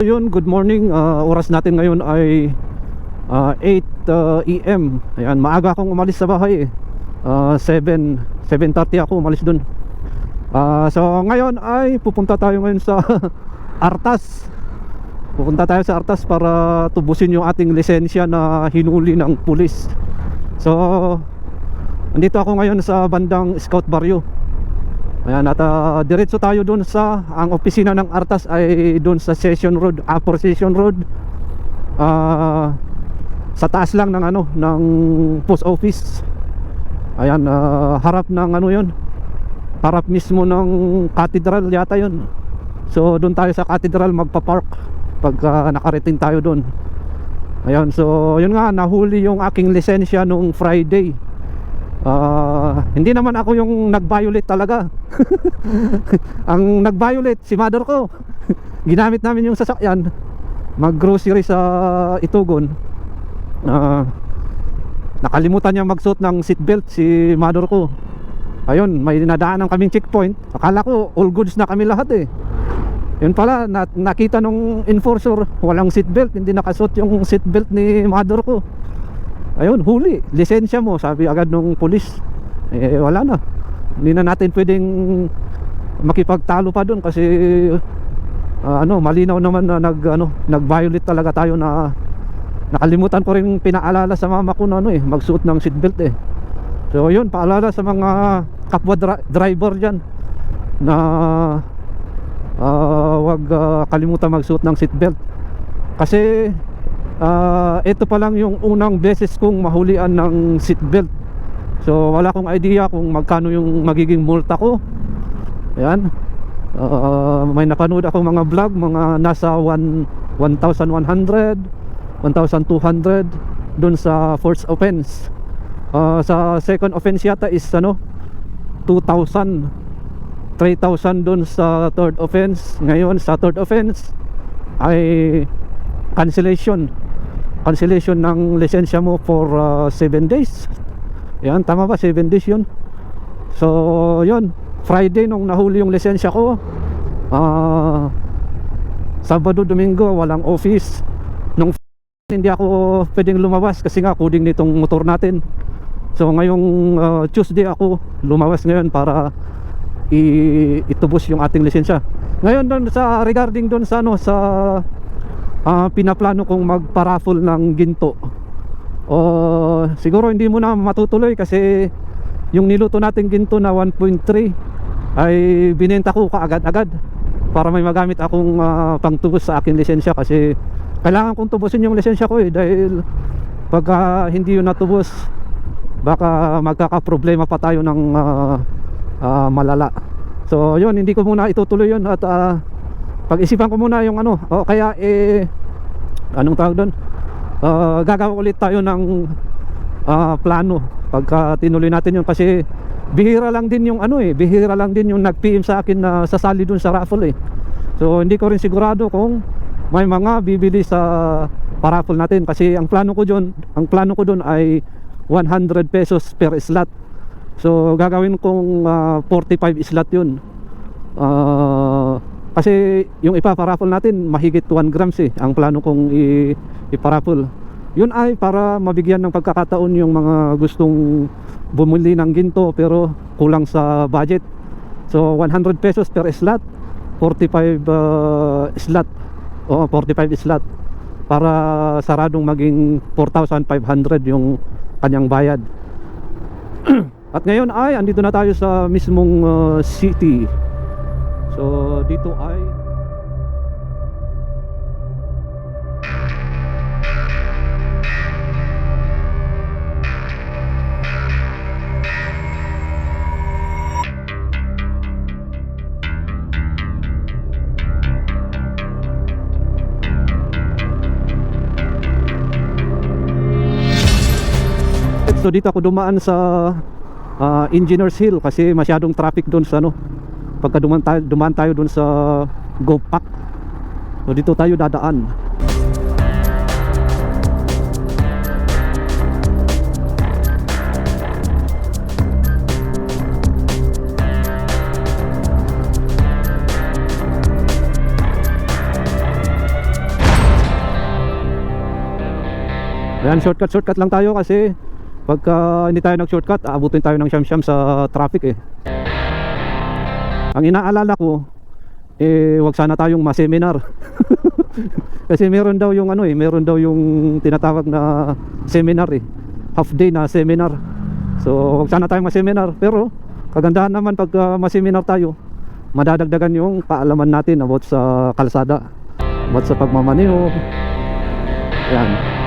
Yun, good morning. Ah, oras natin ngayon ay ah, 8 ah, AM. Ayan, maaga akong umalis sa bahay eh. Ah, 7, 7.30 ako umalis dun. Ah, so ngayon ay pupunta tayo ngayon sa Artas. Pupunta tayo sa Artas para tubusin yung ating lisensya na hinuli ng pulis. So, andito ako ngayon sa bandang Scout Barrio. Ayan, at ah, diretso tayo dun sa ang opisina ng Artas ay dun sa Session Road, Upper Session Road. Ah, sa taas lang ng ano, ng post office. Ayan, ah, harap ng ano 'yon. Harap mismo ng cathedral yata 'yon. So doon tayo sa cathedral magpa-park pagka nakarating tayo doon. Ayan, so yun nga nahuli yung aking lisensya nung Friday. Ah, hindi naman ako yung nag-violate talaga. Ang nag-violate si mother ko. Ginamit namin yung sasakyan mag-grocery sa Itugon. Ah, nakalimutan niya magsuot ng seatbelt si mother ko. Ayun, may nadaanan kaming checkpoint. Akala ko all goods na kami lahat eh. Yun pala, na, nakita nung enforcer, walang seatbelt, hindi nakasuot yung seatbelt ni mother ko. Ayun, huli, lisensya mo, sabi agad nung pulis. Eh, wala na. Hindi na natin pwedeng makipagtalo pa doon kasi ah, ano, malinaw naman na nag ano, nag-violate talaga tayo na nakalimutan ko rin pinaalala sa mama ko na ano eh, magsuot ng seatbelt eh. So yun, paalala sa mga kapwa dri- driver diyan na ah, wag ah, kalimutan magsuot ng seatbelt. Kasi ah, ito pa lang yung unang beses kong mahulian ng seatbelt. So wala akong idea kung magkano yung magiging multa ko. Ayan. Ah, may napanood ako mga vlog, mga nasa 1 1,100, 1,200 dun sa first offense. Ah, sa second offense yata is ano 2,000 3,000 dun sa third offense ngayon sa third offense ay cancellation cancellation ng lisensya mo for 7 days. Yan tama ba? 7 days yun? So yun. Friday nung nahuli yung lisensya ko ah Sabado, Domingo walang office. Nung hindi ako pwedeng lumabas kasi nga coding nitong motor natin. So ngayong ah, Tuesday ako lumawas ngayon para itubos yung ating lisensya. Ngayon doon sa regarding doon sa ano sa ah, pinaplano kong magpa-raffle ng ginto. O siguro hindi mo na matutuloy kasi yung niluto nating ginto na 1.3 ay binenta ko kaagad-agad para may magamit akong ah, pangtubos sa aking lisensya kasi kailangan kong tubusin yung lisensya ko eh dahil pagka hindi yun natubos baka magkakaproblema pa tayo ng ah, ah, malala. So yun hindi ko muna itutuloy yun at ah, pag-isipan ko muna yung ano. O kaya eh anong tawag doon Ah, gagawa ulit tayo ng ah, plano pagka tinuloy natin yun. Kasi bihira lang din yung ano eh. Bihira lang din yung nag-PM sa akin na sasali dun sa raffle eh. So hindi ko rin sigurado kung may mga bibili sa paraffle natin. Kasi ang plano ko doon ang plano ko doon ay 100 pesos per slot. So gagawin kong ah, 45 slot yun. Ah, kasi yung ipaparaffle natin mahigit 1 grams eh ang plano kong i- iparaffle yun ay para mabigyan ng pagkakataon yung mga gustong bumili ng ginto pero kulang sa budget. So 100 pesos per slot 45 uh, slot. O 45 slot. Para saradong maging 4,500 yung kanyang bayad. At ngayon ay andito na tayo sa mismong uh, city so dito ay So dito ako dumaan sa ah, Engineers Hill kasi masyadong traffic doon sa ano pagka dumaan tayo, dumaan tayo dun sa go pack so dito tayo dadaan Ayan, shortcut, shortcut lang tayo kasi pagka hindi tayo nag-shortcut, aabutin tayo ng siyam-siyam sa traffic eh. Ang inaalala ko, eh, wag sana tayong ma-seminar. kasi meron daw yung ano eh, meron daw yung tinatawag na seminar eh. Half day na seminar. So, wag sana tayong ma-seminar. Pero, kagandahan naman pag uh, ma-seminar tayo, madadagdagan yung kaalaman natin about sa kalsada, about sa pagmamaneho. Yan.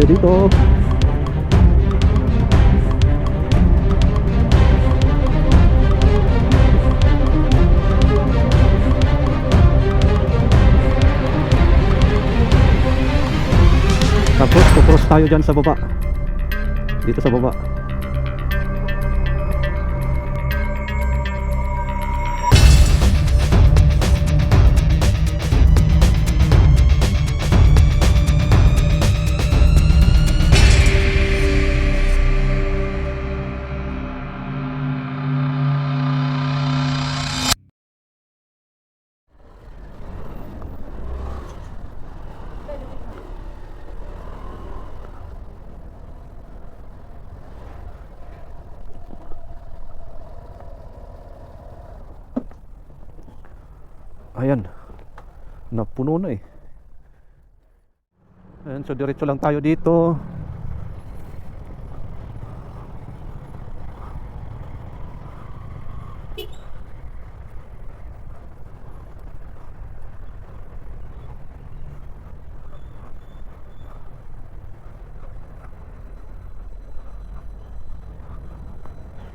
Tayo dito. Tapos kukross tayo dyan sa baba. Dito sa baba. Ayan. Napuno na eh. Ayan, so diretso lang tayo dito.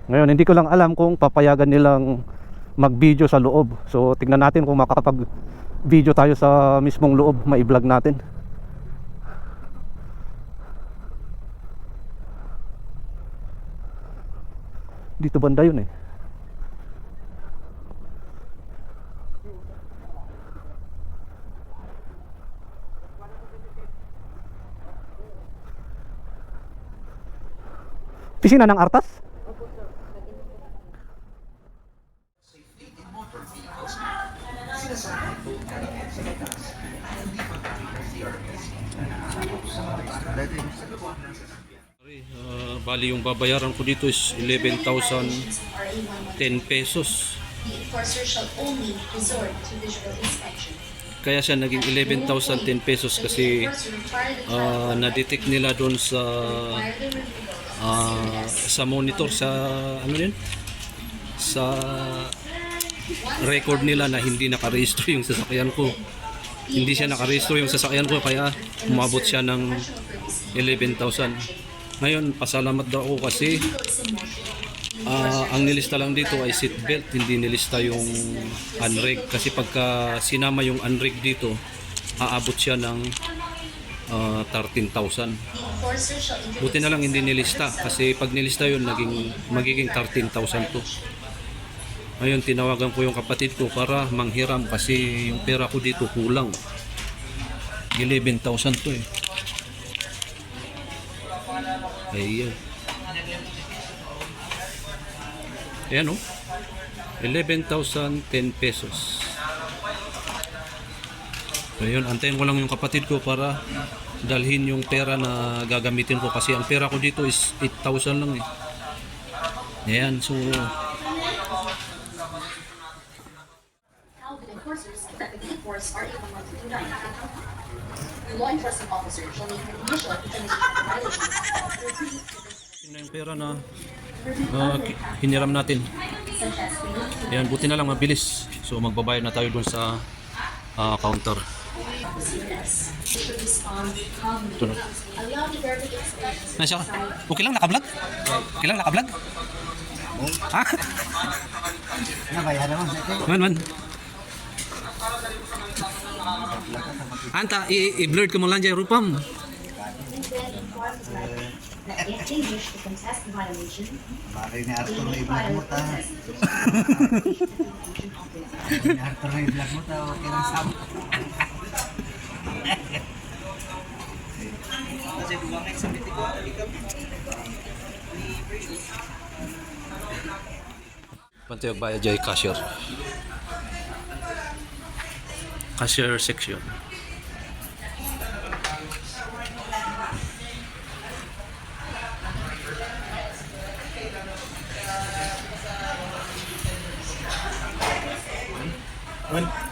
Ngayon, hindi ko lang alam kung papayagan nilang mag-video sa loob. So, tingnan natin kung makakapag-video tayo sa mismong loob, mai-vlog natin. Dito banda yun eh. Pisina ng Artas? Bali yung babayaran ko dito is 11,010 pesos. Kaya siya naging 11,010 pesos kasi uh, na-detect nila doon sa uh, sa monitor sa ano yun? Sa record nila na hindi nakarehistro yung sasakyan ko. Hindi siya nakarehistro yung sasakyan ko kaya umabot siya ng 11,000. Ngayon, pasalamat daw ako kasi Ah, ang nilista lang dito ay seat belt, hindi nilista yung unrig kasi pagka sinama yung unrig dito, aabot siya ng ah, 13,000. The enforcer shall indicate Buti na lang hindi nilista kasi pag nilista yun naging magiging 13,000 to. Ngayon tinawagan ko yung kapatid ko para manghiram kasi yung pera ko dito kulang. 11,000 to eh. Ayan. Ayan oh. 11,010 pesos. Ayun, antayin ko lang yung kapatid ko para dalhin yung pera na gagamitin ko kasi ang pera ko dito is 8,000 lang eh. Ayan, so how the enforcers effectively enforce RA 1129. The law enforcement officer shall make an initial determination of violations yun na yung pera na ah, ki- hiniram natin. Ayan, buti na lang mabilis. So magbabayad na tayo dun sa ah, counter. Ito na. Nasya ka? Okay lang, nakablog? Okay lang, nakablog? Ha? Nabayaran ito. Man, man. Anta, i- i-blurred ko mo lang dyan, Rupam. Bagay ni Arthur na i-vlog mo ta. ni Arthur na i-vlog mo ta. Okay lang sam. Pantay og bayad jay cashier. Cashier section. Hey,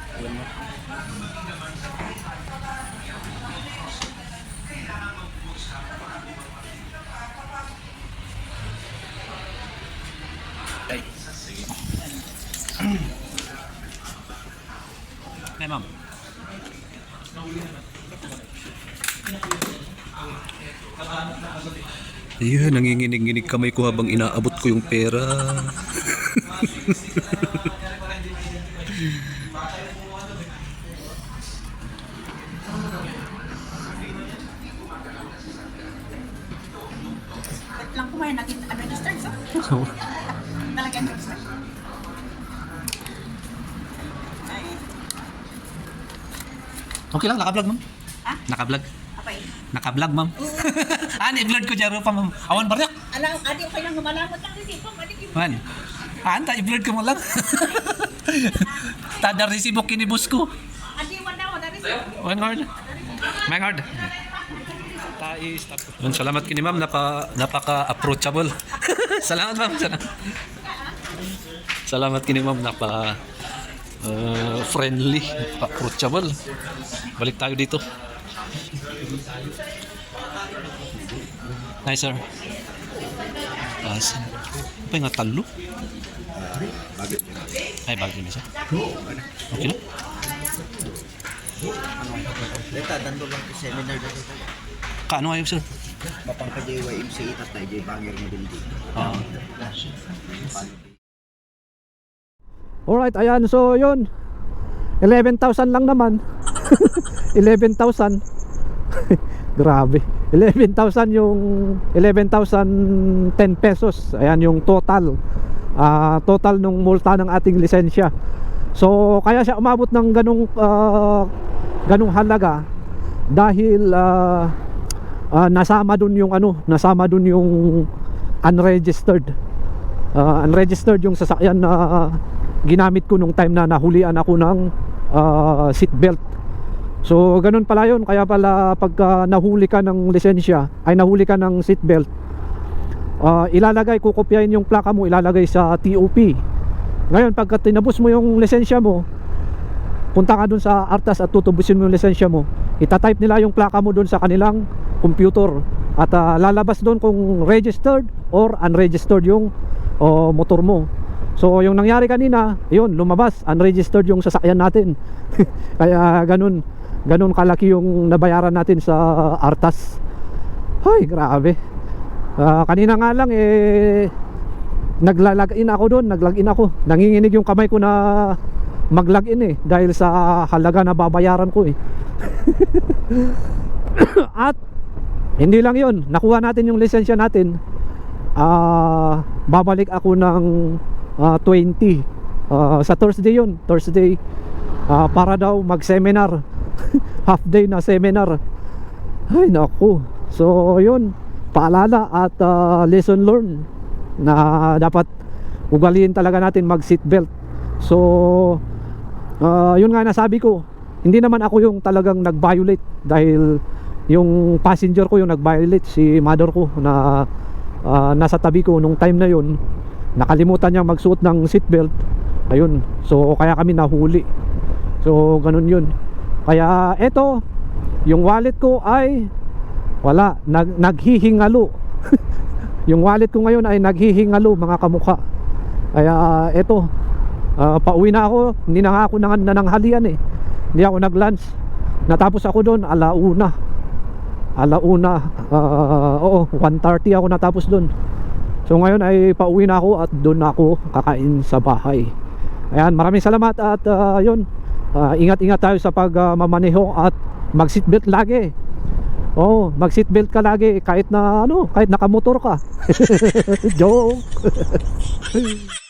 Ayun, nanginginig-nginig kamay ko habang inaabot ko yung pera. lang kumain natin unregistered so. Talagang registered. Ay, Okay lang, naka-vlog, ma'am. Ha? Naka-vlog. Naka-vlog, ma'am. ah, ni-vlog ko dyan pa, ma'am. Awan ba Alam, adi ko lang gumalamot lang resibo. Man. Ah, anta, i-vlog ko mo lang. Tada resibo kinibus ko. Adi wala wala resibo. One hard. Mang hard. Yun, salamat kini ma'am, napa, napaka-approachable. salamat ma'am. Salamat. Salamat kini ma'am, napa uh, friendly, approachable. Balik tayo dito. Nice sir. As, apa yung talo? Ay, bagay na siya. Okay na? Dito, dando lang sa seminar na dito. Kaano ayos sir? Mapang ka JYMC itat na J Bangir na din dito. Ah. Alright, ayan. So, yun. 11,000 lang naman. 11,000. Grabe. 11,000 yung 11,010 pesos. Ayan yung total. Ah, total nung multa ng ating lisensya. So, kaya siya umabot ng ganung ah, ganung halaga dahil ah, ah, nasama dun yung ano, nasama dun yung unregistered. Ah, unregistered yung sasakyan na ginamit ko nung time na nahulian ako ng ah, seatbelt. So ganun pala yun. Kaya pala pagka nahuli ka ng lisensya Ay nahuli ka ng seatbelt ah, Ilalagay, kukopyahin yung plaka mo Ilalagay sa TOP Ngayon pagka tinabos mo yung lisensya mo Punta ka dun sa Artas at tutubusin mo yung lisensya mo. Itatype nila yung plaka mo dun sa kanilang computer. At ah, lalabas dun kung registered or unregistered yung oh, motor mo. So yung nangyari kanina, yun, lumabas, unregistered yung sasakyan natin. Kaya ganun, ganun kalaki yung nabayaran natin sa Artas. Ay, grabe. Ah, kanina nga lang eh naglalagin ako doon, naglagin ako. Nanginginig yung kamay ko na maglagin eh dahil sa halaga na babayaran ko eh. At hindi lang 'yon, nakuha natin yung lisensya natin. Ah, babalik ako ng ah, 20 Ah, sa Thursday 'yun, Thursday ah, para daw mag-seminar. Half day na seminar. Ay naku. So 'yun, paalala at ah, lesson learned na dapat ugaliin talaga natin mag seatbelt. So ah, yun nga nasabi ko, hindi naman ako yung talagang nag-violate dahil yung passenger ko yung nag-violate. Si mother ko na ah, nasa tabi ko nung time na yun. Nakalimutan niya magsuot ng seatbelt. Ayun. So kaya kami nahuli. So ganun yun kaya eto yung wallet ko ay wala nag, naghihingalo. Yung wallet ko ngayon ay naghihingalo mga kamukha. Kaya eto ah, pauwi na ako. Hindi na nga ako nang, nananghalian eh. Hindi ako nag lunch natapos ako doon alauna. Alauna ah, oo 1.30 ako natapos doon. So ngayon ay pauwi na ako at doon ako kakain sa bahay. Ayan maraming salamat at ah, yun ah, ingat-ingat tayo sa pagmamaneho at mag seatbelt lagi Oo, mag seatbelt ka lagi kahit na ano, kahit nakamotor ka. Joke.